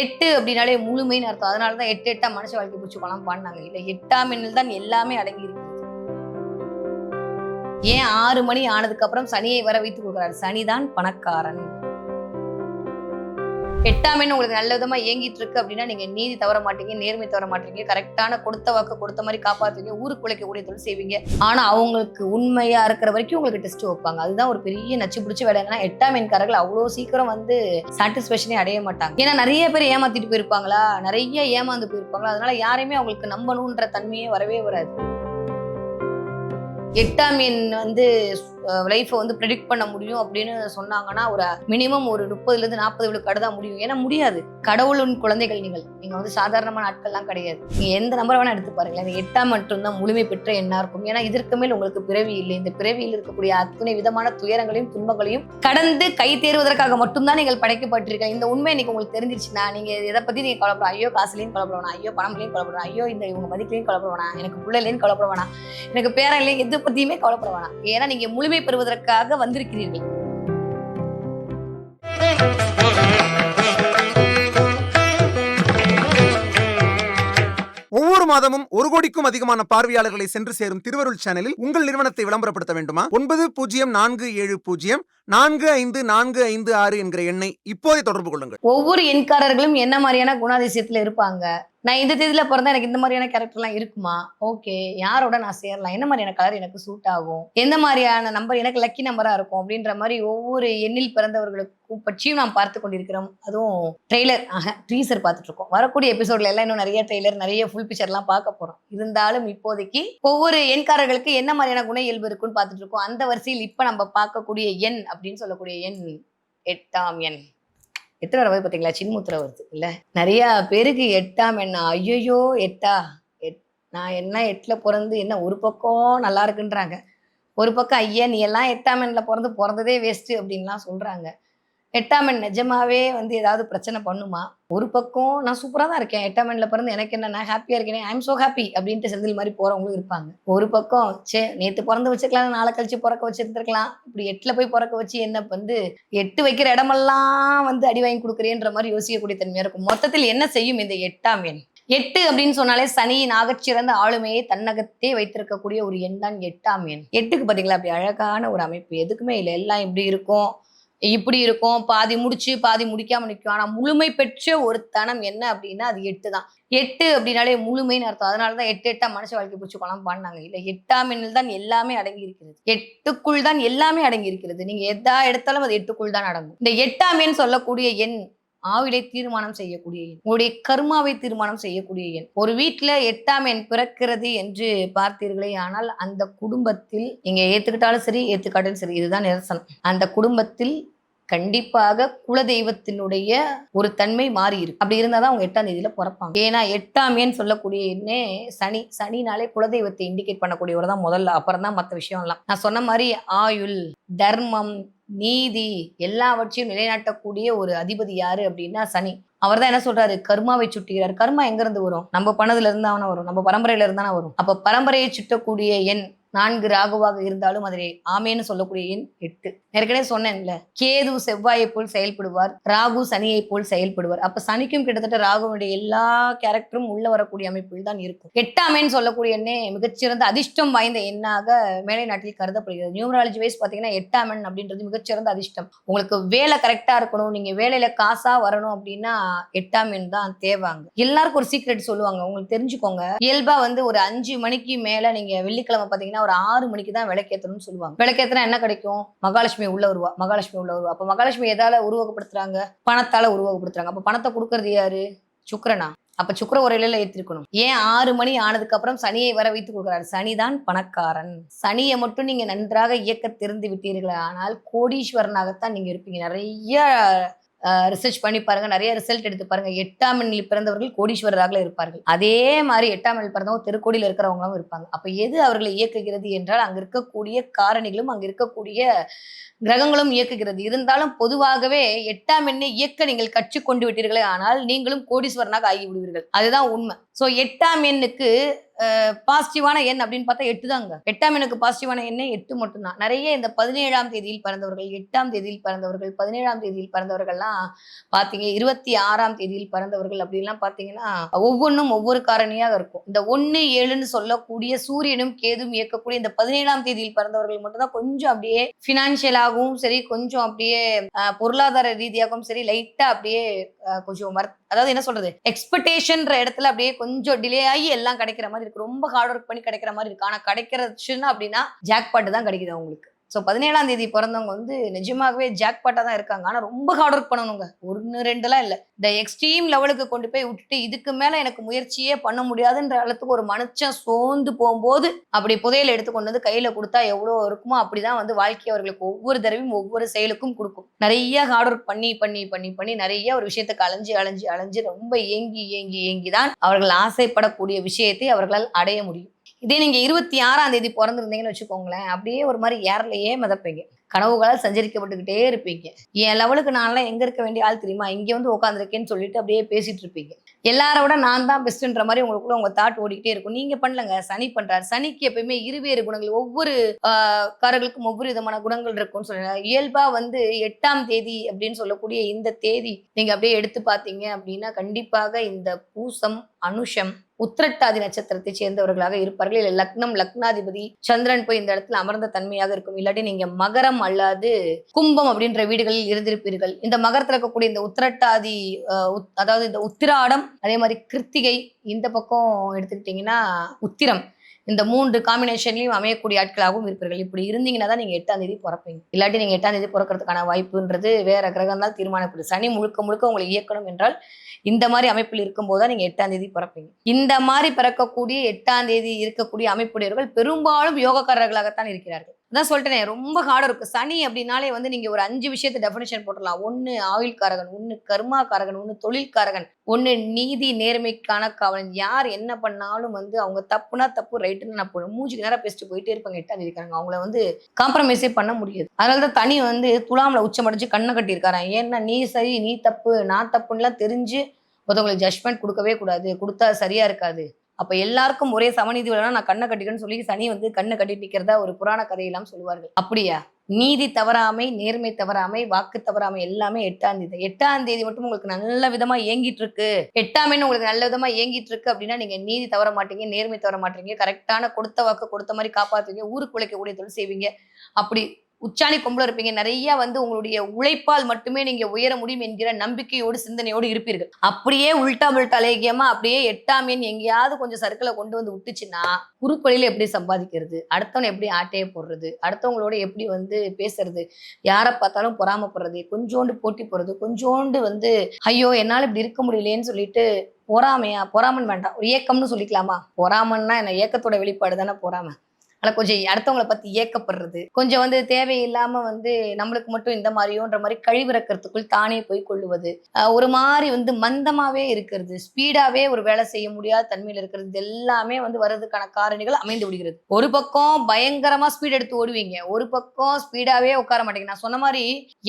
எட்டு அப்படின்னாலே முழுமைன்னு அர்த்தம். அதனால தான் எட்டு எட்டா மனுஷ வாழ்க்கை பிடிச்சி குழம்பு பாடினாங்க. இல்லை எட்டாம் எண்ணில் தான் எல்லாமே அடங்கி ஏன் ஆறு மணி ஆனதுக்கு அப்புறம் சனியை வர வைத்து கொடுக்குறாரு சனிதான் பணக்காரன். எட்டாம் எண் உங்களுக்கு நல்ல விதமா இயங்கிட்டு இருக்கு அப்படின்னா நீங்க நீதி தவற மாட்டீங்க நேர்மை தவற மாட்டீங்க. கரெக்டான கொடுத்த வாக்கு கொடுத்த மாதிரி காப்பாத்துவீங்க. ஊருக்கு உழைக்கக்கூடிய தொழில் செய்வீங்க. ஆனா அவங்களுக்கு உண்மையா இருக்கிற வரைக்கும் உங்களுக்கு டெஸ்ட் வைப்பாங்க. அதுதான் ஒரு பெரிய நச்சு பிடிச்ச வேலை. என்னன்னா எட்டாம் எண்காரர்கள் அவ்வளோ சீக்கிரம் வந்து சாட்டிஸ்பேக்ஷனே அடைய மாட்டாங்க. ஏன்னா நிறைய பேர் ஏமாத்திட்டு போயிருப்பாங்களா? நிறைய ஏமாந்து போயிருப்பாங்களா? அதனால யாரையுமே அவங்களுக்கு நம்பணுன்ற தன்மையே வரவே வராது. எட்டாம் எண் வந்து லைஃப்பை வந்து ப்ரெடிக்ட் பண்ண முடியும் அப்படின்னு சொன்னாங்கன்னா ஒரு மினிமம் ஒரு முப்பதுலேருந்து நாற்பது விழுக்காடு தான் முடியும். ஏன்னா முடியாது. கடவுளின் குழந்தைகள் நீங்கள். நீங்கள் வந்து சாதாரணமான ஆட்கள்லாம் கிடையாது. நீங்கள் எந்த நம்பரை வேணால் எடுத்து பாருங்களேன். இந்த எட்டாம் மட்டும்தான் முழுமை பெற்ற எண்ணா இருக்கும். ஏன்னா இதற்கு மேல் உங்களுக்கு பிறவி இல்லை. இந்த பிறவியில் இருக்கக்கூடிய அத்தனை விதமான துயரங்களையும் துன்பங்களையும் கடந்து கை தேர்வதற்காக மட்டும்தான் நீங்கள் படைக்கப்பட்டிருக்கீங்க. இந்த உண்மை இன்னைக்கு உங்களுக்கு தெரிஞ்சிச்சுன்னா நீங்க எதை பத்தி நீங்க கவலைப்பட ஐயோ காசுலையும் கவலைப்பட வேணாம். ஐயோ பணம்லையும் கவலைப்பட ஐயோ இந்த இவங்க மதிக்கலையும் கவலைப்பட வேணாம். எனக்கு பிள்ளைலையும் கவலைப்பட வேணாம். எனக்கு பேரன்லையும் எது பத்தியுமே கவலைப்பட வேணாம். ஏன்னா நீங்க முழுமை பெறுவதற்காக வந்திருக்கிறீர்கள். ஒவ்வொரு மாதமும் ஒரு கோடிக்கும் அதிகமான பார்வையாளர்களை சென்று சேரும் திருவருள் சேனலில் உங்கள் நிறுவனத்தை விளம்பரப்படுத்த வேண்டுமா? ஒன்பது பூஜ்ஜியம் நான்கு ஏழு பூஜ்ஜியம் நான்கு ஐந்து நான்கு ஐந்து ஆறு என்கிற எண்ணை இப்போதே தொடர்பு கொள்ளுங்கள். ஒவ்வொரு எண்காரர்களும் என்ன மாதிரியான குணாதிசயத்துல இருப்பாங்க? நான் இந்த தேதியில் பிறந்தா எனக்கு இந்த மாதிரியான கேரக்டர்லாம் இருக்குமா? ஓகே யாரோட நான் சேரலாம்? என்ன மாதிரியான கலர் எனக்கு சூட் ஆகும்? எந்த மாதிரியான நம்பர் எனக்கு லக்கி நம்பராக இருக்கும்? அப்படின்ற மாதிரி ஒவ்வொரு எண்ணில் பிறந்தவர்களுக்கும் பற்றியும் நாம் பார்த்து கொண்டிருக்கிறோம். அதுவும் ட்ரெய்லர் ஆக ட்ரீசர் பார்த்துட்டு இருக்கோம். வரக்கூடிய எபிசோட்ல எல்லாம் இன்னும் நிறைய ட்ரெய்லர் நிறைய ஃபுல் பிக்சர்லாம் பார்க்க போகிறோம் இருந்தாலும் இப்போதைக்கு ஒவ்வொரு எண்காரர்களுக்கு என்ன மாதிரியான குண இயல்பு இருக்குன்னு பார்த்துட்டு இருக்கோம். அந்த வரிசையில் இப்போ நம்ம பார்க்கக்கூடிய எண் அப்படின்னு சொல்லக்கூடிய எண் எட்டாம் எண். எத்தனை வருது பார்த்தீங்களா சின்முத்திரை வருது இல்லை? நிறைய பேருக்கு எட்டாம் என்ன ஐயோ எட்டா? எட் நான் என்ன எட்டில் பிறந்து என்ன ஒரு பக்கம் நல்லா இருக்குன்றாங்க. ஒரு பக்கம் ஐயா நீ எல்லாம் எட்டாம் எண்ணில் பிறந்து பிறந்ததே வேஸ்ட்டு அப்படின்லாம் சொல்கிறாங்க எட்டாம் எண் நிஜமாவே வந்து ஏதாவது பிரச்சனை பண்ணுமா? ஒரு பக்கம் நான் சூப்பராக தான் இருக்கேன். எட்டாம் எண்ணில் பிறந்து எனக்கு என்ன நான் ஹாப்பியாக இருக்கேன் ஐம் ஸோ ஹாப்பி அப்படின்ட்டு செந்தில் மாதிரி போகிறவங்களும் இருப்பாங்க. ஒரு பக்கம் சே நேற்று பிறந்து வச்சிருக்கலாம் நாளை கழிச்சு பிறக்க வச்சிருந்துருக்கலாம். இப்படி எட்டில் போய் பிறக்க வச்சு என்ன வந்து எட்டு வைக்கிற இடமெல்லாம் வந்து அடி வாங்கி கொடுக்குறேன்ற மாதிரி யோசிக்கக்கூடிய தன்மையா இருக்கும். மொத்தத்தில் என்ன செய்யும் இந்த எட்டாம் எண் எட்டு அப்படின்னு சொன்னாலே சனியின் ஆகச்சிறந்த ஆளுமையை தன்னகத்தே வைத்திருக்கக்கூடிய ஒரு எண் தான் எட்டாம் எண் எட்டுக்கு பாத்தீங்களா அப்படி அழகான ஒரு அமைப்பு. எதுக்குமே இல்லை எல்லாம் இப்படி இருக்கும். இப்படி இருக்கும் பாதி முடிச்சு பாதி முடிக்காம நிற்கும் ஆனா முழுமை பெற்ற ஒரு தனம் என்ன அப்படின்னா அது எட்டு தான். எட்டு அப்படின்னாலே முழுமைன்னு அர்த்தம். அதனால தான் எட்டு எட்டா மனுஷ வாழ்க்கை பிடிச்சி குழம்பு பண்ணாங்க இல்ல எட்டாம் எண்ணில் தான் எல்லாமே அடங்கி இருக்கிறது எட்டுக்குள் தான் எல்லாமே அடங்கி இருக்கிறது நீங்க எதா எடுத்தாலும் அது எட்டுக்குள் தான் அடங்கும். இந்த எட்டாம் எண் சொல்லக்கூடிய எண் ஆவிலை தீர்மானம் செய்யக்கூடிய எண் உங்களுடைய கர்மாவை தீர்மானம் செய்யக்கூடிய எண் ஒரு வீட்டுல எட்டாம் எண் பிறக்கிறது என்று பார்த்தீர்களே ஆனால் அந்த குடும்பத்தில் நீங்க ஏத்துக்கிட்டாலும் சரி ஏத்துக்காட்டாலும் சரி இதுதான் நிரசனம் அந்த குடும்பத்தில் கண்டிப்பாக குலதெய்வத்தினுடைய ஒரு தன்மை மாறி இருக்கு. அப்படி இருந்தாதான் அவங்க எட்டாம் தேதியில பிறப்பாங்க. ஏன்னா எட்டாம் எண் சொல்லக்கூடிய என்னே சனி சனினாலே குலதெய்வத்தை இண்டிகேட் பண்ணக்கூடியவர் தான் முதல்ல. அப்புறம் தான் மற்ற விஷயம் எல்லாம் நான் சொன்ன மாதிரி ஆயுள் தர்மம் நீதி எல்லாவற்றையும் நிலைநாட்டக்கூடிய ஒரு அதிபதி யாரு அப்படின்னா சனி. அவர் தான் என்ன சொல்றாரு? கர்மாவை சுட்டுகிறார். கர்மா எங்க இருந்து வரும்? நம்ம பணத்துல இருந்து வரும். நம்ம பரம்பரையில இருந்தானே வரும். அப்ப பரம்பரையை சுட்டக்கூடிய எண் நான்கு ராகுவாக இருந்தாலும் அதனை ஆமேன்னு சொல்லக்கூடிய எண் எட்டு. ஏற்கனவே சொன்னேன்ல கேது செவ்வாயை போல் செயல்படுவார் ராகு சனியை போல் செயல்படுவார். அப்ப சனிக்கும் கிட்டத்தட்ட ராகுவனுடைய எல்லா கேரக்டரும் உள்ள வரக்கூடிய அமைப்பில் தான் இருக்கும். எட்டாமேன்னு சொல்லக்கூடிய எண்ணே மிகச்சிறந்த அதிர்ஷ்டம் வாய்ந்த எண்ணாக மேலை நாட்டில் கருதப்படுகிறது. நியூமராலஜி வைஸ் பாத்தீங்கன்னா எட்டாமன் அப்படின்றது மிகச்சிறந்த அதிர்ஷ்டம். உங்களுக்கு வேலை கரெக்டா இருக்கணும் நீங்க வேலையில காசா வரணும் அப்படின்னா எட்டாமென் தான் தேவாங்க. எல்லாருக்கும் ஒரு சீக்ரெட் சொல்லுவாங்க. உங்களுக்கு தெரிஞ்சுக்கோங்க. இயல்பா வந்து ஒரு அஞ்சு மணிக்கு மேல நீங்க வெள்ளிக்கிழமை பாத்தீங்கன்னா ஒரு ஆறு மணிக்கு தான் விளக்கேத்தணும்னு சொல்லுவாங்க. விளக்கேத்தினா என்ன கிடைக்கும்? மகாலட்சுமி உள்ள வருவா மகாலட்சுமி உள்ள வருவா. அப்ப மகாலட்சுமி எதால உருவகப்படுத்துறாங்க? பணத்தால உருவகப்படுத்துறாங்க. அப்ப பணத்தை கொடுக்கறது யாரு? சுக்கரனா. அப்ப சுக்கர உரையில ஏத்திருக்கணும். ஏன் ஆறு மணி ஆனதுக்கு அப்புறம் சனியை வர வைத்து கொடுக்கிறாரு சனிதான் பணக்காரன். சனியை மட்டும் நீங்க நன்றாக இயக்க தெரிந்து விட்டீர்கள் ஆனால் கோடீஸ்வரனாகத்தான் நீங்க இருப்பீங்க. நிறைய ரிசர்ச் பண்ணி பாருங்க. நிறைய ரிசல்ட் எடுத்து பாருங்க. எட்டாம் எண்ணில் பிறந்தவர்கள் கோடீஸ்வரராக இருப்பார்கள். அதே மாதிரி எட்டாம் எண்ணில் பிறந்தவங்க திருக்கோடியில் இருக்கிறவங்களும் இருப்பாங்க. அப்ப எது அவர்களை இயக்குகிறது என்றால் அங்க இருக்கக்கூடிய காரணிகளும் அங்க இருக்கக்கூடிய கிரகங்களும் இயக்குகிறது. இருந்தாலும் பொதுவாகவே எட்டாம் எண்ணை இயக்க நீங்கள் கற்றுக்கொண்டு விட்டீர்களே ஆனால் நீங்களும் கோடீஸ்வரனாக ஆகி விடுவீர்கள் அதுதான் உண்மை. ஸோ எட்டாம் எண்ணுக்கு பாசிட்டிவான எண் அப்படின்னு பார்த்தா எட்டு தாங்க. எட்டாம் எண்ணுக்கு பாசிட்டிவான எண்ணே எட்டு மட்டும்தான். நிறைய இந்த பதினேழாம் தேதியில் பிறந்தவர்கள் எட்டாம் தேதியில் பிறந்தவர்கள் பதினேழாம் தேதியில் பிறந்தவர்கள்லாம் பார்த்தீங்க இருபத்தி ஆறாம் தேதியில் பிறந்தவர்கள் அப்படின்லாம் பார்த்தீங்கன்னா ஒவ்வொன்றும் ஒவ்வொரு காரணியாக இருக்கும். இந்த ஒன்று ஏழுன்னு சொல்லக்கூடிய சூரியனும் கேதும் இயக்கக்கூடிய இந்த பதினேழாம் தேதியில் பிறந்தவர்கள் மட்டும்தான் கொஞ்சம் அப்படியே ஃபினான்ஷியலாகவும் சரி கொஞ்சம் அப்படியே பொருளாதார ரீதியாகவும் சரி லைட்டாக அப்படியே கொஞ்சம் வர் அதாவது என்ன சொல்றது? எக்ஸ்பெக்டேஷன்ற இடத்துல அப்படியே கொஞ்சம் டிலே ஆகி எல்லாம் கிடைக்கிற மாதிரி இருக்கு. ரொம்ப ஹார்ட் ஒர்க் பண்ணி கிடைக்கிற மாதிரி இருக்கு. ஆனா கிடைக்கிறச்சுன்னா அப்படின்னா ஜாக்பாட் தான் கிடைக்குது அவங்களுக்கு. ஸோ பதினேழாம் தேதி பிறந்தவங்க வந்து நிஜமாகவே ஜாக்பாட்டாக தான் இருக்காங்க. ஆனால் ரொம்ப ஹார்ட் ஒர்க் பண்ணணுங்க. ஒன்று ரெண்டுலாம் இல்லை. இந்த எக்ஸ்ட்ரீம் லெவலுக்கு கொண்டு போய் விட்டுட்டு இதுக்கு மேலே எனக்கு முயற்சியே பண்ண முடியாதுன்ற அளத்துக்கு ஒரு மனுஷன் சோர்ந்து போகும்போது அப்படி புதையல் எடுத்து கொண்டு வந்து கையில் கொடுத்தா எவ்வளோ இருக்குமோ அப்படி தான் வந்து வாழ்க்கை அவர்களுக்கு ஒவ்வொரு தடவையும் ஒவ்வொரு செயலுக்கும் கொடுக்கும். நிறைய ஹார்ட் ஒர்க் பண்ணி பண்ணி பண்ணி பண்ணி நிறைய ஒரு விஷயத்துக்கு அலைஞ்சு அலைஞ்சு அலைஞ்சு ரொம்ப ஏங்கி ஏங்கி ஏங்கி தான் அவர்கள் ஆசைப்படக்கூடிய விஷயத்தை அவர்களால் அடைய முடியும். இதே நீங்க இருபத்தி ஆறாம் தேதி பிறந்திருந்தீங்கன்னு வச்சுக்கோங்களேன் அப்படியே ஒரு மாதிரி ஏர்லயே மிதப்பீங்க. கனவுகளால் சஞ்சரிக்கப்பட்டுக்கிட்டே இருப்பீங்க. என் லெவலுக்கு நான்லாம் எங்க இருக்க வேண்டிய ஆள் தெரியுமா? இங்க வந்து உட்காந்துருக்கேன்னு சொல்லிட்டு அப்படியே பேசிட்டு இருப்பீங்க. எல்லாரை விட நான் தான் பெஸ்ட்ன்ற மாதிரி உங்களுக்குள்ள உங்க தாட் ஓடிக்கிட்டே இருக்கும். நீங்க பண்ணலங்க சனி பண்றாரு. சனிக்கு எப்பயுமே இருவேறு குணங்கள் ஒவ்வொரு காரர்களுக்கும் ஒவ்வொரு விதமான குணங்கள் இருக்கும்னு சொல்லுறாங்க இயல்பா வந்து எட்டாம் தேதி அப்படின்னு சொல்லக்கூடிய இந்த தேதி நீங்க அப்படியே எடுத்து பார்த்தீங்க அப்படின்னா கண்டிப்பாக இந்த பூசம் அனுஷம் உத்திரட்டாதி நட்சத்திரத்தை சேர்ந்தவர்களாக இருப்பார்கள். இல்லை லக்னம் லக்னாதிபதி சந்திரன் போய் இந்த இடத்துல அமர்ந்த தன்மையாக இருக்கும். இல்லாட்டி நீங்க மகரம் அல்லாது கும்பம் அப்படின்ற வீடுகளில் இருந்திருப்பீர்கள். இந்த மகரத்தில் இருக்கக்கூடிய இந்த உத்திரட்டாதி உத்- அதாவது இந்த உத்திராடம் அதே மாதிரி கிருத்திகை இந்த பக்கம் எடுத்துக்கிட்டிங்கன்னா உத்திரம். இந்த மூன்று காம்பினேஷன்லையும் அமையக்கூடிய ஆட்களாகவும் இருப்பீர்கள். இப்படி இருந்தீங்கன்னா தான் நீங்க எட்டாம் தேதி பிறப்பீங்க. இல்லாட்டி நீங்க எட்டாம் தேதி பிறக்கிறதுக்கான வாய்ப்புன்றது வேற கிரகம் தான் தீர்மானப்படுது சனி முழுக்க முழுக்க உங்களை இயக்கணும் என்றால் இந்த மாதிரி அமைப்பில் இருக்கும்போது தான் நீங்க எட்டாம் தேதி பிறப்பீங்க. இந்த மாதிரி பிறக்கக்கூடிய எட்டாம் தேதி இருக்கக்கூடிய அமைப்புடையவர்கள் பெரும்பாலும் யோகக்காரர்களாகத்தான் இருக்கிறார்கள். அதான் சொல்லிட்டேன் ரொம்ப ஹார்ட் இருக்கு சனி அப்படின்னாலே வந்து நீங்க ஒரு அஞ்சு விஷயத்தை டெஃபினேஷன் போட்டுடலாம். ஒன்னு ஆயுள் காரகன் ஒன்னு கர்மா காரகன் ஒன்னு தொழில்காரகன் ஒன்னு நீதி நேர்மைக்கான காவலன் யார் என்ன பண்ணாலும் வந்து அவங்க தப்புனா தப்பு ரைட்டுன்னு நான் போடுவேன். மூஞ்சுக்கு நேரம் பேசிட்டு போயிட்டே இருப்பாங்க எட்டாம் இருக்காங்க அவங்கள வந்து காம்ப்ரமைஸே பண்ண முடியாது. அதனால தான் தனி வந்து துலாம்ல உச்சமடைஞ்சு கண்ணை கட்டியிருக்காரன் ஏன்னா நீ சரி நீ தப்பு நான் தப்புன்னுலாம் தெரிஞ்சு ஒருத்தவங்களுக்கு ஜட்மெண்ட் கொடுக்கவே கூடாது. கொடுத்தா சரியா இருக்காது. அப்ப எல்லாருக்கும் ஒரே சமநீதி வேணும்னா நான் கண்ணை கட்டிக்கணும்னு சொல்லி சனி வந்து கண்ணை கட்டி நிற்கிறதா ஒரு புராண கதையெல்லாம் சொல்லுவார்கள். அப்படியா? நீதி தவறாமை நேர்மை தவறாமை வாக்கு தவறாமை எல்லாமே எட்டாம் தேதி. எட்டாம் தேதி மட்டும் உங்களுக்கு நல்ல விதமா இயங்கிட்டு இருக்கு எட்டாமே உங்களுக்கு நல்ல விதமா இயங்கிட்டு இருக்கு அப்படின்னா நீங்க நீதி தவற மாட்டீங்க நேர்மை தவற மாட்டீங்க கரெக்டான கொடுத்த வாக்கு கொடுத்த மாதிரி காப்பாத்துவீங்க ஊருக்கு உழைக்கக்கூடிய தொழில் செய்வீங்க. அப்படி உச்சாணி கொம்புல இருப்பீங்க. நிறைய வந்து உங்களுடைய உழைப்பால் மட்டுமே நீங்க உயர முடியும் என்கிற நம்பிக்கையோடு சிந்தனையோடு இருப்பீர்கள். அப்படியே உல்டா புல்டா லேகியமா அப்படியே எட்டாம் எண் எங்கேயாவது கொஞ்சம் சர்க்கிளை கொண்டு வந்து விட்டுச்சுன்னா குறுக்கொழியில எப்படி சம்பாதிக்கிறது? அடுத்தவனை எப்படி ஆட்டையை போடுறது? அடுத்தவங்களோட எப்படி வந்து பேசுறது? யாரை பார்த்தாலும் பொறாமப்படுறது? கொஞ்சோண்டு போட்டி போடுறது? கொஞ்சோண்டு வந்து ஐயோ என்னால இப்படி இருக்க முடியலேன்னு சொல்லிட்டு பொறாமையா? பொறாமன் வேண்டாம். ஒரு ஏக்கம்னு சொல்லிக்கலாமா? பொறாமன்னா என்ன? ஏக்கத்தோட வெளிப்பாடு தானே பொறாமை. அதில் கொஞ்சம் அடுத்தவங்களை பத்தி ஏக்கப்படுறது. கொஞ்சம் வந்து தேவையில்லாம வந்து நம்மளுக்கு மட்டும் இந்த மாதிரியோன்ற மாதிரி கழிவிறக்கிறதுக்குள் தானே போய் கொள்ளுவது. ஒரு மாதிரி வந்து மந்தமாவே இருக்கிறது. ஸ்பீடாவே ஒரு வேலை செய்ய முடியாத தன்மையில் இருக்கிறது. இது எல்லாமே வந்து வர்றதுக்கான காரணிகள் அமைந்து விடுகிறது. ஒரு பக்கம் பயங்கரமா ஸ்பீட் எடுத்து ஓடுவீங்க. ஒரு பக்கம் ஸ்பீடாவே உட்கார மாட்டீங்க. நான் சொன்ன மாதிரி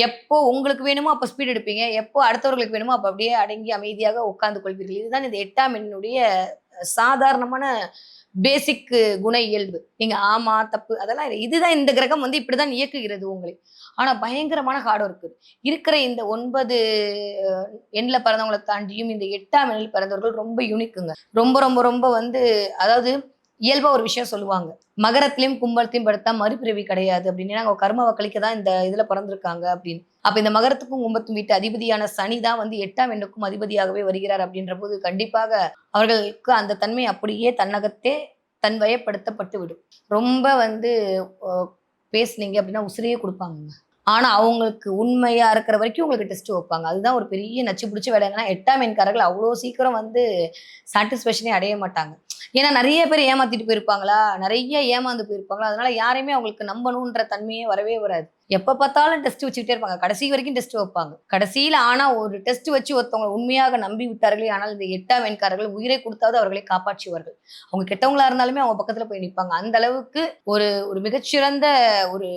எப்போ உங்களுக்கு வேணுமோ அப்போ ஸ்பீட் எடுப்பீங்க. எப்போ அடுத்தவர்களுக்கு வேணுமோ அப்போ அப்படியே அடங்கி அமைதியாக உட்கார்ந்து கொள்வீர்கள். இதுதான் இந்த எட்டாம் எண்ணுடைய சாதாரணமான பேசிக் குண இயல்பு. நீங்க ஆமா தப்பு அதெல்லாம் இதுதான் இந்த கிரகம் வந்து இப்படிதான் இயக்குகிறது உங்களை. ஆனா பயங்கரமான ஹார்ட் ஒர்க் இருக்கிற இந்த ஒன்பது எண்ணில் பிறந்தவங்களை தாண்டியும் இந்த எட்டாம் எண்ணில் பிறந்தவர்கள் ரொம்ப யூனிக்குங்க ரொம்ப ரொம்ப ரொம்ப வந்து அதாவது இயல்பா ஒரு விஷயம் சொல்லுவாங்க. மகரத்திலையும் கும்பலத்தையும் படுத்தா மறுபிறவி கிடையாது அப்படின்னு. அவங்க கர்மாவை கழிக்க தான் இந்த இதுல பிறந்திருக்காங்க அப்படின்னு. அப்ப இந்த மகரத்துக்கும் கும்பத்தும் வீட்டு அதிபதியான சனி தான் வந்து எட்டாம் எண்ணுக்கும் அதிபதியாகவே வருகிறார் அப்படின்ற போது கண்டிப்பாக அவர்களுக்கு அந்த தன்மை அப்படியே தன்னகத்தே தன்வயப்படுத்தப்பட்டு விடும். ரொம்ப வந்து பேசுனீங்க அப்படின்னா உசிரியே கொடுப்பாங்க ஆனா அவங்களுக்கு உண்மையா இருக்கிற வரைக்கும் உங்களுக்கு டெஸ்ட் வைப்பாங்க. அதுதான் ஒரு பெரிய நச்சு பிடிச்ச வேலை. என்னன்னா எட்டாம் எண்காரர்கள் அவ்வளோ சீக்கிரம் வந்து சாட்டிஸ்ஃபேக்ஷனே அடைய மாட்டாங்க. ஏன்னா நிறைய பேர் ஏமாத்திட்டு போயிருப்பாங்களா? நிறைய ஏமாந்து போயிருப்பாங்களா? அதனால யாரையுமே அவங்களுக்கு நம்பணுன்ற தன்மையே வரவே வராது. எப்ப பார்த்தாலும் டெஸ்ட் வச்சுக்கிட்டே இருப்பாங்க. கடைசி வரைக்கும் டெஸ்ட் வைப்பாங்க. கடைசியில ஆனா ஒரு டெஸ்ட் வச்சு ஒருத்தவங்க உண்மையாக நம்பி விட்டார்களே ஆனால் இந்த எட்டாம் எண்காரர்கள் உயிரை கொடுத்தாவது அவர்களை காப்பாற்றுவார்கள் அவங்க கெட்டவங்களா இருந்தாலுமே அவங்க பக்கத்துல போய் நிற்பாங்க அந்த அளவுக்கு ஒரு ஒரு மிகச்சிறந்த ஒரு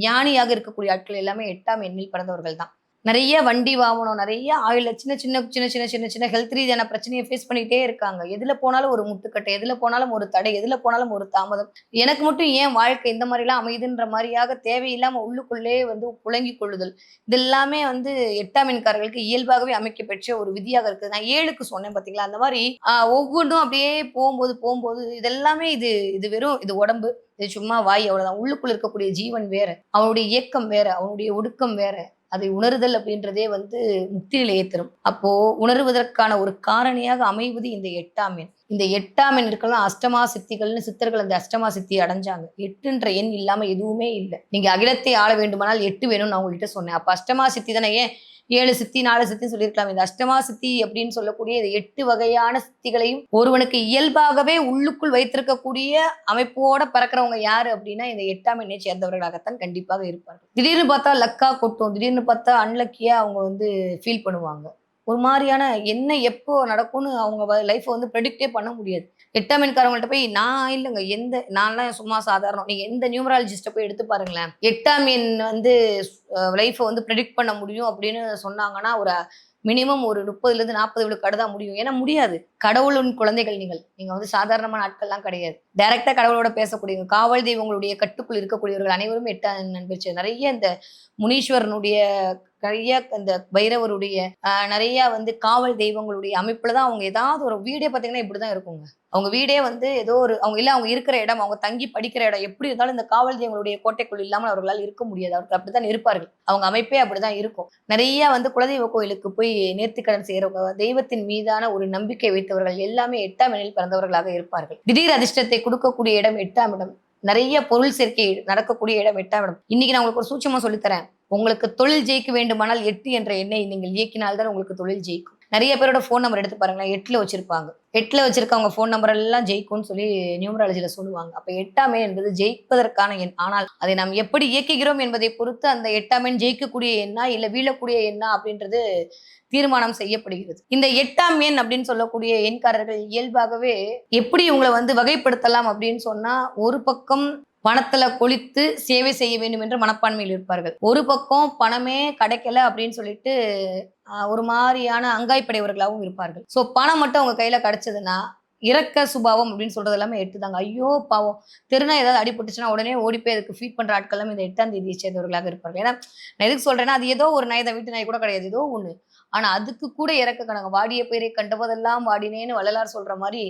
ஞானியாக இருக்கக்கூடிய ஆட்கள் எல்லாமே எட்டாம் எண்ணில் பிறந்தவர்கள் தான் நிறைய வண்டி வாங்கணும் நிறைய ஆயில் சின்ன சின்ன சின்ன சின்ன சின்ன சின்ன ஹெல்த் ரீதியான பிரச்சனையை ஃபேஸ் பண்ணிட்டே இருக்காங்க. எதுல போனாலும் ஒரு முட்டுக்கட்டை எதுல போனாலும் ஒரு தடை எதுல போனாலும் ஒரு தாமதம். எனக்கு மட்டும் ஏன் வாழ்க்கை இந்த மாதிரிலாம் அமைதுன்ற மாதிரியாக தேவையில்லாம உள்ளுக்குள்ளே வந்து புழங்கி கொள்ளுதல். இது எல்லாமே வந்து எட்டாம் மீன்காரர்களுக்கு இயல்பாகவே அமைக்கப்பெற்ற ஒரு விதியாக இருக்குது. நான் ஏழுக்கு சொன்னேன் பாத்தீங்களா? அந்த மாதிரி ஒவ்வொன்றும் அப்படியே போகும்போது போகும்போது இதெல்லாமே இது இது வெறும் இது உடம்பு இது சும்மா வாய் அவ்வளவுதான். உள்ளுக்குள்ள இருக்கக்கூடிய ஜீவன் வேற அவனுடைய இயக்கம் வேற அவனுடைய ஒடுக்கம் வேற. அதை உணருதல் அப்படின்றதே வந்து முக்தி நிலையை தரும். அப்போ உணர்வதற்கான ஒரு காரணியாக அமைவது இந்த எட்டாம் எண். இந்த எட்டாம் எண் இருக்கலாம் அஷ்டமா சித்திகள்னு சித்தர்கள் அந்த அஷ்டமா சித்தி அடைஞ்சாங்க. எட்டுன்ற எண் இல்லாம எதுவுமே இல்லை. நீங்க அகிலத்தை ஆள வேண்டுமானால் எட்டு வேணும்னு நான் உங்ககிட்ட சொன்னேன். அப்ப அஷ்டமா சித்தி தானே? ஏன் ஏழு சித்தி நாலு சித்தின்னு சொல்லியிருக்கலாம். இந்த அஷ்டமா சித்தி அப்படின்னு சொல்லக்கூடிய இந்த எட்டு வகையான சித்திகளையும் ஒருவனுக்கு இயல்பாகவே உள்ளுக்குள் வைத்திருக்கக்கூடிய அமைப்போட பிறக்கிறவங்க யாரு அப்படின்னா இந்த எட்டாம் எண்ணை சேர்ந்தவர்களாகத்தான் கண்டிப்பாக இருப்பார்கள். திடீர்னு பார்த்தா லக்கா கொட்டும். திடீர்னு பார்த்தா அன்லக்கியா அவங்க வந்து ஃபீல் பண்ணுவாங்க. ஒரு மாதிரியான என்ன எப்போ நடக்கும்னு அவங்க லைஃப்பை வந்து ப்ரெடிக்டே பண்ண முடியாது. எட்டாமீன்காரவங்கள்ட்ட போய் நான் இல்லைங்க எந்த நான்லாம் சும்மா சாதாரணம். நீங்கள் எந்த நியூமராலஜிஸ்ட்டை போய் எடுத்து பாருங்களேன். எட்டாம் வந்து லைஃப்பை வந்து ப்ரெடிக்ட் பண்ண முடியும் அப்படின்னு சொன்னாங்கன்னா ஒரு மினிமம் ஒரு முப்பதுலேருந்து நாற்பது நாற்பது விழுக்காடு தான் முடியும். ஏன்னா முடியாது. கடவுளின் குழந்தைகள் நீங்கள். நீங்கள் வந்து சாதாரணமான ஆட்கள்லாம் கிடையாது. டைரக்டா கடவுளோட பேசக்கூடிய காவல் தெய்வங்களுடைய கட்டுக்குள் இருக்கக்கூடியவர்கள் அனைவரும் எட்டாம் நண்பர்ச்சி நிறைய இந்த முனீஸ்வரனுடைய நிறைய இந்த பைரவருடைய நிறைய வந்து காவல் தெய்வங்களுடைய அமைப்புல தான் அவங்க ஏதாவது ஒரு வீடியோ பார்த்தீங்கன்னா இப்படிதான் இருக்குங்க. அவங்க வீடே வந்து ஏதோ ஒரு அவங்க இல்லை அவங்க இருக்கிற இடம் அவங்க தங்கி படிக்கிற இடம் எப்படி இருந்தாலும் இந்த காவல் தெய்வங்களுடைய கோட்டைக்குள் இல்லாமல் அவர்களால் இருக்க முடியாது. அவர்கள் அப்படித்தான் இருப்பார்கள். அவங்க அமைப்பே அப்படிதான் இருக்கும். நிறைய வந்து குலதெய்வ கோயிலுக்கு போய் நேர்த்திக்கடன் செய்யறவங்க தெய்வத்தின் மீதான ஒரு நம்பிக்கை வைத்தவர்கள் எல்லாமே எட்டாம் எண்ணில் பிறந்தவர்களாக இருப்பார்கள். திடீர் அதிர்ஷ்டத்தை கொடுக்கக்கூடிய இடம் எட்டாம் இடம். நிறைய பொருள் சேர்க்கை நடக்கக்கூடிய இடம் எட்டாம் இடம். இன்னைக்கு நான் உங்களுக்கு ஒரு சூட்சமா சொல்லித்தரேன். உங்களுக்கு தொழில் ஜெயிக்க வேண்டுமானால் எட்டு என்ற எண்ணை நீங்கள் இயக்கினால்தான் உங்களுக்கு தொழில் ஜெயிக்கும். நிறைய பேரோட ஃபோன் நம்பர் எடுத்து பாருங்களேன். எட்டில் வச்சிருப்பாங்க. எட்டில் வச்சிருக்கவங்க ஃபோன் நம்பர் எல்லாம் ஜெயிக்கும்னு சொல்லி நியூமராலஜியில் சொல்லுவாங்க. அப்போ எட்டாம் என்பது ஜெயிப்பதற்கான எண். ஆனால் அதை நாம் எப்படி இயக்குகிறோம் என்பதை பொறுத்து அந்த எட்டாம் எண் ஜெயிக்கக்கூடிய எண்ணா இல்லை வீழக்கூடிய எண்ணா அப்படின்றது தீர்மானம் செய்யப்படுகிறது. இந்த எட்டாம் எண் அப்படின்னு சொல்லக்கூடிய எண்காரர்கள் இயல்பாகவே எப்படி உங்களை வந்து வகைப்படுத்தலாம் அப்படின்னு சொன்னா ஒரு பக்கம் பணத்துல கொளித்து சேவை செய்ய வேண்டும் என்ற மனப்பான்மையில் இருப்பார்கள். ஒரு பக்கம் பணமே கிடைக்கல அப்படின்னு சொல்லிட்டு ஒரு மாதிரியான அங்காய்ப்படையவர்களாகவும் இருப்பார்கள். ஸோ பணம் மட்டும் அவங்க கையில கிடைச்சதுன்னா இறக்க சுபாவம் அப்படின்னு சொல்றது எல்லாமே எட்டு தாங்க ஐயோ பாவம். திருநா ஏதாவது அடிபட்டுச்சுன்னா உடனே ஓடி போய் அதுக்கு ஃபீட் பண்ற ஆட்கள் எல்லாம் இந்த எட்டாம் தேதியை சேர்ந்தவர்களாக இருப்பார்கள். ஏன்னா நான் எதுக்கு சொல்றேன்னா அது ஏதோ ஒரு நாய் தான். வீட்டு நாய் கூட கிடையாது. ஏதோ ஒண்ணு. ஆனா அதுக்கு கூட இறக்க கணக்கு. வாடிய பேரை கண்டபோதெல்லாம் வாடினேன்னு வள்ளலார் சொல்ற மாதிரி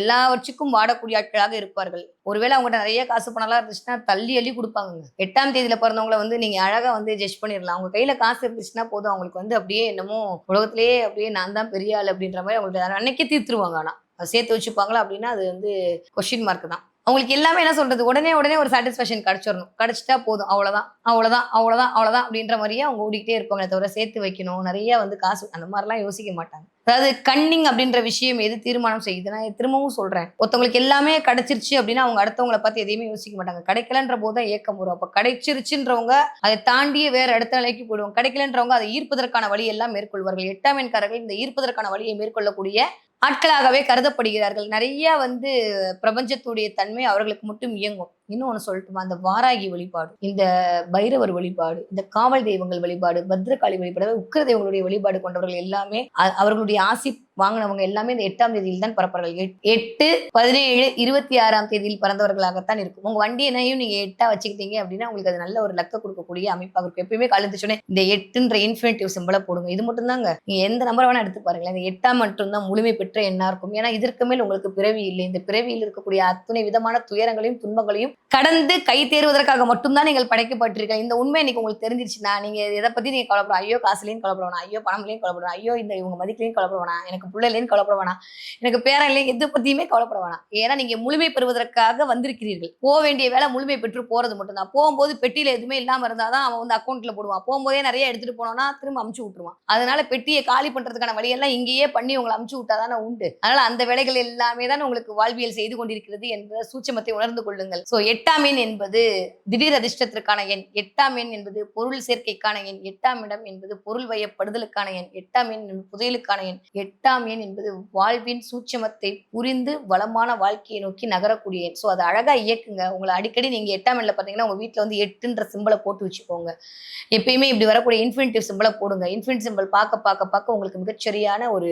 எல்லாவற்றுக்கும் வாடக்கூடிய ஆட்களாக இருப்பார்கள். ஒருவேளை அவங்ககிட்ட நிறைய காசு பணம்லாம் இருந்துச்சுன்னா தள்ளி அள்ளி கொடுப்பாங்க எட்டாம் தேதியில பிறந்தவங்கள வந்து நீங்க அழகா வந்து ஜட்ஜ் பண்ணிடலாம். அவங்க கையில காசு இருந்துச்சுன்னா போதும். அவங்களுக்கு வந்து அப்படியே என்னமோ உலகத்திலேயே அப்படியே நான் தான் பெரிய ஆள் அப்படின்ற மாதிரி அவங்களுக்கு அன்னைக்கே தீர்த்துருவாங்க ஆனா. சேர்த்து வச்சுப்பாங்களா அப்படின்னா அது வந்து கொஷின் மார்க் தான். அவங்களுக்கு எல்லாமே என்ன சொல்றது? உடனே உடனே ஒரு சாட்டிஸ்ஃபேக்ஷன் கிடைச்சிடணும். கிடைச்சிட்டா போதும். அவ்வளோதான் அவ்வளோதான் அவ்வளோதான் அவ்வளோதான் அப்படின்ற மாதிரியே அவங்க ஓடிக்கிட்டே இருப்பாங்க தவிர சேர்த்து வைக்கணும். நிறைய வந்து காசு அந்த மாதிரிலாம் யோசிக்க மாட்டாங்க. அதாவது கன்னிங் அப்படின்ற விஷயம் எது தீர்மானம் செய்யுது? நான் திரும்பவும் சொல்றேன். ஒருத்தவங்களுக்கு எல்லாமே கிடைச்சிருச்சு அப்படின்னா அவங்க அடுத்தவங்கள பார்த்து எதையுமே யோசிக்க மாட்டாங்க. கிடைக்கலன்ற போது தான் ஏக்கம் வரும். அப்ப கிடைச்சிருச்சுன்றவங்க அதை தாண்டியே வேற அடுத்த நிலைக்கு போயிடுவோம் கிடைக்கலன்றவங்க அதை ஈர்ப்பதற்கான வழி எல்லாம் மேற்கொள்வார்கள். எட்டாம் எண்காரர்கள் இந்த ஈர்ப்பதற்கான வழியை மேற்கொள்ளக்கூடிய ஆட்களாகவே கருதப்படுகிறார்கள். நிறைய வந்து பிரபஞ்சத்துடைய தன்மை அவர்களுக்கு மட்டும் இயங்கும். இன்னும் ஒன்று சொல்லட்டுமா அந்த வாராகி வழிபாடு இந்த பைரவர் வழிபாடு இந்த காவல் தெய்வங்கள் வழிபாடு பத்ரகாளி வழிபாடு அதாவது உக்கிர தெய்வங்களுடைய வழிபாடு கொண்டவர்கள் எல்லாமே அவர்களுடைய ஆசி வாங்கினவங்க எல்லாமே இந்த எட்டாம் தேதியில் தான் பிறப்பார்கள் எட்டு பதினேழு இருபத்தி ஆறாம் தேதியில் பிறந்தவர்களாகத்தான் இருக்கும். உங்க வண்டி என்னையும் நீங்க எட்டா வச்சுக்கிட்டீங்க அப்படின்னா உங்களுக்கு அது நல்ல ஒரு லக்க கொடுக்கக்கூடிய அமைப்பாக இருக்கும். எப்பயுமே கலந்துச்சோன்னே இந்த எட்டுன்ற இன்ஃபினிட்டிவ் சிம்பிளை போடுங்க. இது மட்டும் தாங்க நீங்க எந்த நம்பர் வேணா எடுத்து பாருங்களேன். இந்த எட்டாம் மட்டும்தான் முழுமை பெற்ற எண்ணா இருக்கும். ஏன்னா இதற்கு மேல் உங்களுக்கு பிறவி இல்லை. இந்த பிறவியில் இருக்கக்கூடிய அத்துணை விதமான துயரங்களையும் துன்பங்களையும் கடந்து கை தேர்வதற்காக மட்டும்தான் நீங்கள் படைக்கப்பட்டிருக்க இந்த உண்மை இன்னைக்கு உங்களுக்கு தெரிஞ்சிருச்சுன்னா நீங்க எதை பத்தி நீங்க கவலைப்படும் ஐயோ காசுலையும் கவலைப்படணும் ஐயோ பணம்லையும் கவலைப்படணும் ஐயோ இந்த இவங்க மதிக்கலையும் கவலைப்பட எனக்கு எனக்கு பிள்ளைலையும் கவலைப்பட வேணாம். எனக்கு பேரன் இல்லை எது பத்தியுமே கவலைப்பட வேணாம். ஏன்னா நீங்க முழுமை பெறுவதற்காக வந்திருக்கிறீர்கள். போக வேண்டிய வேலை முழுமை பெற்று போறது மட்டும்தான். போகும்போது பெட்டியில எதுவுமே இல்லாம இருந்தாதான் அவன் வந்து அக்கௌண்ட்ல போடுவான். போகும்போதே நிறைய எடுத்துட்டு போனோம்னா திரும்ப அமுச்சு விட்டுருவான். அதனால பெட்டியை காலி பண்றதுக்கான வழியெல்லாம் இங்கேயே பண்ணி உங்களை அமுச்சு விட்டாதானே உண்டு. அதனால அந்த வேலைகள் எல்லாமே தான் உங்களுக்கு வாழ்வியல் செய்து கொண்டிருக்கிறது என்ற சூட்சமத்தை உணர்ந்து கொள்ளுங்கள். சோ எட்டாம் எண் என்பது திடீர் அதிர்ஷ்டத்திற்கான எண். எட்டாம் எண் என்பது பொருள் சேர்க்கைக்கான எண். எட்டாம் இடம் என்பது பொருள் வயப்படுதலுக்கான எண். எட்டாம் எண் என்பது புதையலுக்கான எண். எட்டாம் எட்டாம் எண் என்பது வாழ்வின் சூட்சமத்தை புரிந்து வளமான வாழ்க்கையை நோக்கி நகரக்கூடிய. எண் ஸோ அதை அழகா இயக்குங்க. உங்களை அடிக்கடி நீங்க எட்டாம் எண்ணில் பார்த்தீங்கன்னா உங்க வீட்டில் வந்து எட்டுன்ற சிம்பிளை போட்டு வச்சுக்கோங்க. எப்பயுமே இப்படி வரக்கூடிய இன்ஃபினிட்டிவ் சிம்பிளை போடுங்க. இன்ஃபினிட் சிம்பிள் பார்க்க பார்க்க பார்க்க உங்களுக்கு மிகச்சரியான ஒரு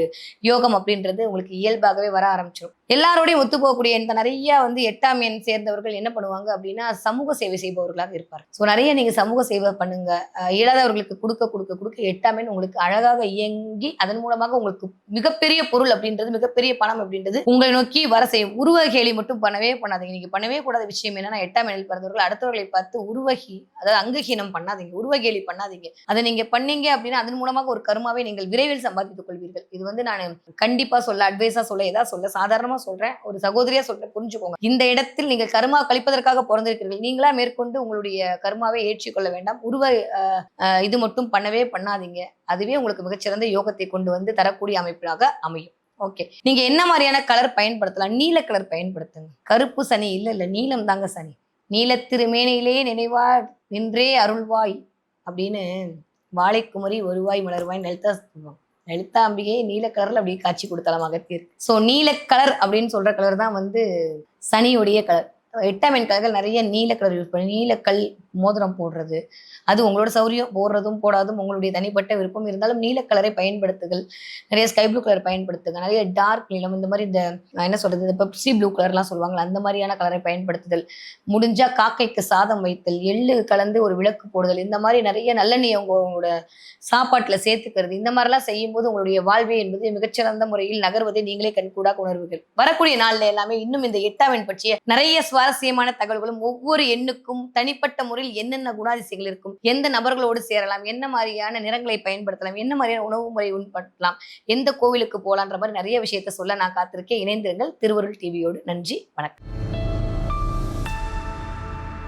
யோகம் அப்படின்றது உங்களுக்கு இயல்பாகவே வர ஆரம்பிச்சிடும் எல்லாரோடையும் ஒத்து போகக்கூடிய இந்த நிறைய வந்து எட்டாம் எண் சேர்ந்தவர்கள் என்ன பண்ணுவாங்க அப்படின்னா சமூக சேவை செய்பவர்களாக இருப்பார் ஸோ நிறைய நீங்க சமூக சேவை பண்ணுங்க. இயலாதவர்களுக்கு கொடுக்க கொடுக்க கொடுக்க எட்டாம் எண் உங்களுக்கு அழகாக இயங்கி அதன் மூலமாக உங்களுக்கு மிக மிகப்பெரிய பொருள் அப்படின்றது மிகப்பெரிய பணம் அப்படின்றது உங்களை நோக்கி வர செய்யும். உருவ கேலி மட்டும் பண்ணவே பண்ணாதீங்க. நீங்க பண்ணவே கூடாத விஷயம் என்னன்னா எட்டாம் எண்ணில் பிறந்தவர்கள் அடுத்தவர்களை பார்த்து உருவகி அதாவது அங்கஹீனம் பண்ணாதீங்க. உருவகேலி பண்ணாதீங்க. அதை நீங்க பண்ணீங்க அப்படின்னா அதன் மூலமாக ஒரு கருமாவை நீங்கள் விரைவில் சம்பாதித்துக் கொள்வீர்கள். இது வந்து நான் கண்டிப்பா சொல்ல அட்வைஸா சொல்ல ஏதா சொல்ல சாதாரணமா சொல்றேன். ஒரு சகோதரியா சொல்றேன். புரிஞ்சுக்கோங்க. இந்த இடத்தில் நீங்கள் கருமா கழிப்பதற்காக பிறந்திருக்கிறீர்கள். நீங்களா மேற்கொண்டு உங்களுடைய கருமாவை ஏற்றிக்கொள்ள வேண்டாம். உருவ இது மட்டும் பண்ணவே பண்ணாதீங்க. அதுவே உங்களுக்கு மிகச்சிறந்த யோகத்தை கொண்டு வந்து தரக்கூடிய அமைப்பாக அமையும். ஓகே நீங்க என்ன மாதிரியான கலர் பயன்படுத்தலாம்? நீல கலர் பயன்படுத்துங்க. கருப்பு சனி இல்ல இல்ல நீலம் தாங்க சனி. நீலத்திருமேனையிலே நினைவா நின்றே அருள்வாய் அப்படின்னு வாழைக்குமரி ஒருவாய் மலர்வாய் லலிதா சொல்லுவாங்க. லலிதா அம்பிகை நீல கலர்ல அப்படியே காட்சி கொடுத்தலாம் அகத்தியர் ஸோ நீல கலர் அப்படின்னு சொல்ற கலர் தான் வந்து சனியுடைய கலர் எட்டாம் கலர்கள் நிறைய நீல கலர் யூஸ் பண்ணி நீலக்கல் மோதிரம் போடுறது. அது உங்களோட சௌரியம் போடுறதும் போடாதும் உங்களுடைய தனிப்பட்ட விருப்பம் இருந்தாலும் நீல கலரை பயன்படுத்துகள் நிறைய ஸ்கை ப்ளூ கலர் பயன்படுத்துங்க நிறைய டார்க் நீளம் இந்த மாதிரி இந்த என்ன சொல்றது இந்த பெப்சி ப்ளூ கலர்லாம் சொல்லுவாங்களா அந்த மாதிரியான கலரை பயன்படுத்துதல். முடிஞ்சா காக்கைக்கு சாதம் வைத்தல் எள்ளு கலந்து ஒரு விளக்கு போடுதல் இந்த மாதிரி நிறைய நல்லெண்ணெய் உங்களோட சாப்பாட்டுல சேர்த்துக்கிறது இந்த மாதிரிலாம் செய்யும்போது உங்களுடைய வாழ்வை என்பது மிகச்சிறந்த முறையில் நகர்வதை நீங்களே கண்கூடாக உணர்வுகள் வரக்கூடிய நாள்ல எல்லாமே இன்னும் இந்த எட்டாம் எண் பற்றிய நிறைய சுவாரஸ்யமான தகவல்களும் ஒவ்வொரு எண்ணுக்கும் தனிப்பட்ட முறை முறையில் என்னென்ன குணாதிசயங்கள் இருக்கும்? எந்த நபர்களோடு சேரலாம்? என்ன மாதிரியான நிறங்களை பயன்படுத்தலாம்? என்ன மாதிரியான உணவு முறை உண்படுத்தலாம் எந்த கோவிலுக்கு போகலான்ற மாதிரி நிறைய விஷயத்த சொல்ல நான் காத்திருக்கேன். இணைந்திருங்கள். திருவருள் டிவியோடு நன்றி. வணக்கம்.